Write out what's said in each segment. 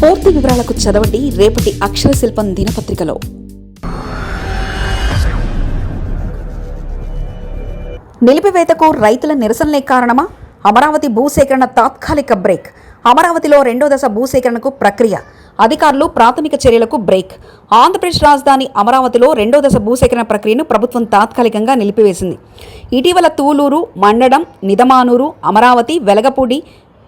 పూర్తి వివరాలకు చదవండి రేపటి అక్షర శిల్పం దినపత్రికలో. నిలిపివేతకు రైతుల నిరసనలే కారణమా? అమరావతి భూసేకరణ తాత్కాలిక బ్రేక్. అమరావతిలో రెండో దశ భూసేకరణకు ప్రక్రియ. అధికారులు ప్రాథమిక చర్యలకు బ్రేక్. ఆంధ్రప్రదేశ్ రాజధాని అమరావతిలో రెండో దశ భూసేకరణ ప్రక్రియను ప్రభుత్వం తాత్కాలికంగా నిలిపివేసింది. ఇటీవల తూలూరు మండడం నిదమానూరు అమరావతి వెలగపూడి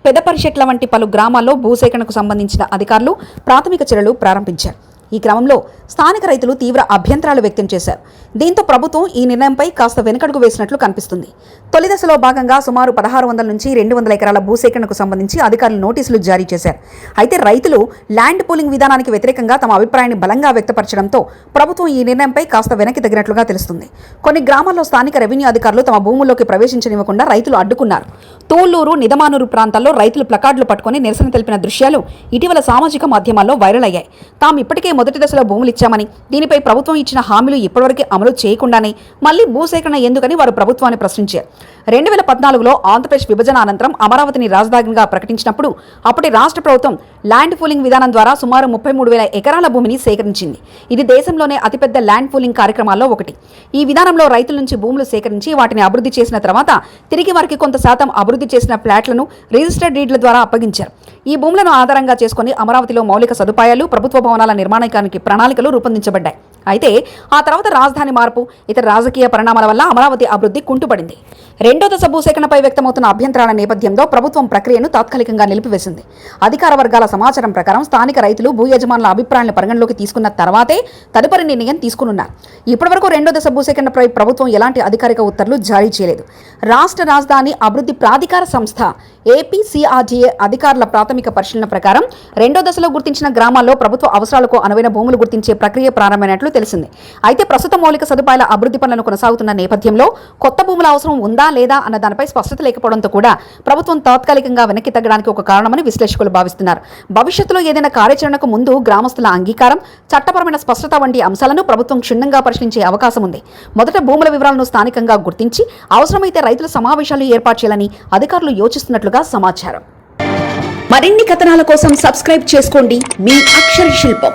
పెదపరిషట్ల వంటి పలు గ్రామాల్లో భూసేకరణకు సంబంధించిన అధికారులు ప్రాథమిక చర్యలు ప్రారంభించారు. ఈ క్రమంలో స్థానిక రైతులు తీవ్ర అభ్యంతరాలు వ్యక్తం చేశారు. దీంతో ప్రభుత్వం ఈ నిర్ణయంపై కాస్త వెనుకడుగు వేసినట్లు కనిపిస్తుంది. తొలి దశలో భాగంగా సుమారు పదహారు వందల నుంచి రెండు వందల ఎకరాల భూసేకరణకు సంబంధించి అధికారులు నోటీసులు జారీ చేశారు. అయితే రైతులు ల్యాండ్ పూలింగ్ విధానానికి వ్యతిరేకంగా తమ అభిప్రాయాన్ని బలంగా వ్యక్తపరచడంతో ప్రభుత్వం ఈ నిర్ణయంపై కాస్త వెనక్కి తగినట్లుగా తెలుస్తుంది. కొన్ని గ్రామాల్లో స్థానిక రెవెన్యూ అధికారులు తమ భూముల్లోకి ప్రవేశించనివ్వకుండా రైతులు అడ్డుకున్నారు. తోళ్ళూరు నిదమానూరు ప్రాంతాల్లో రైతులు ప్లకార్డులు పట్టుకుని నిరసన తెలిపిన దృశ్యాలు ఇటీవల సామాజిక మాధ్యమాల్లో వైరల్ అయ్యాయి. తాము ఇప్పటికే మొదటి దశలో భూములు ఇచ్చామని దీనిపై ప్రభుత్వం ఇచ్చిన హామీలు ఇప్పటివరకు అమలు చేయకుండానే మళ్ళీ భూసేకరణ ఎందుకని వారు ప్రభుత్వాన్ని ప్రశ్నించారు. రెండు వేల పద్నాలుగులో ఆంధ్రప్రదేశ్ విభజన అనంతరం అమరావతిని రాజధానిగా ప్రకటించినప్పుడు అప్పటి రాష్ట్ర ప్రభుత్వం ల్యాండ్ పూలింగ్ విధానం ద్వారా సుమారు ముప్పై మూడు వేల ఎకరాల భూమిని సేకరించింది. ఇది దేశంలోనే అతిపెద్ద ల్యాండ్ పూలింగ్ కార్యక్రమాల్లో ఒకటి. ఈ విధానంలో రైతుల నుంచి భూములు సేకరించి వాటిని అభివృద్ధి చేసిన తర్వాత తిరిగి వారికి కొంత శాతం అభివృద్ధి చేసిన ఫ్లాట్లను రిజిస్టర్డ్ డీడ్ల ద్వారా అప్పగించారు. ఈ భూములను ఆధారంగా చేసుకుని అమరావతిలో మౌలిక సదుపాయాలు ప్రభుత్వ భవనాల నిర్మాణానికి ప్రణాళికలు రూపొందించబడ్డాయి. అయితే ఆ తర్వాత రాజధాని మార్పు ఇతర రాజకీయ పరిణామాల వల్ల అమరావతి అభివృద్ధి కుంటుపడింది. రెండో దశ భూసేకరణపై వ్యక్తమవుతున్న అభ్యంతరాల నేపథ్యంలో ప్రభుత్వం ప్రక్రియను తాత్కాలికంగా నిలిపివేసింది. అధికార వర్గాల సమాచారం ప్రకారం స్థానిక రైతులు భూ యజమానుల అభిప్రాయాలను పరిగణలోకి తీసుకున్న తర్వాతే తదుపరి నిర్ణయం తీసుకున్నారు ఇప్పటివరకు రెండో దశ భూసేకరణపై ప్రభుత్వం ఎలాంటి అధికారిక ఉత్తర్వులు జారీ చేయలేదు. రాష్ట్ర రాజధాని అభివృద్ధి ప్రాధికార సంస్థ ఏపీసీఆర్డీఏ అధికారుల ప్రాథమిక పరిశీలన ప్రకారం రెండో దశలో గుర్తించిన గ్రామాల్లో ప్రభుత్వ అవసరాలకు అనువైన భూములు గుర్తించే ప్రక్రియ ప్రారంభమైనట్లు తెలిసింది. అయితే ప్రస్తుత మౌలిక సదుపాయాల అభివృద్ధి పనులను కొనసాగుతున్న నేపథ్యంలో కొత్త భూముల అవసరం ఉందా లేదా అన్న దానిపై స్పష్టత లేకపోవడంతో కూడా ప్రభుత్వం తాత్కాలికంగా వెనక్కి తగ్గడానికి ఒక కారణమని విశ్లేషకులు భావిస్తున్నారు. భవిష్యత్తులో ఏదైనా కార్యాచరణకు ముందు గ్రామస్తుల అంగీకారం చట్టపరమైన స్పష్టత వంటి అంశాలను ప్రభుత్వం క్షుణ్ణంగా పరిశీలించే అవకాశం ఉంది. మొదట భూముల వివరాలను స్థానికంగా గుర్తించి అవసరమైతే రైతుల సమావేశాలు ఏర్పాటు చేయాలని అధికారులు యోచిస్తున్నట్లుగా సమాచారం. మరిన్ని కథనాల కోసం సబ్స్క్రైబ్ చేసుకోండి. మీ అక్షర శిల్పం.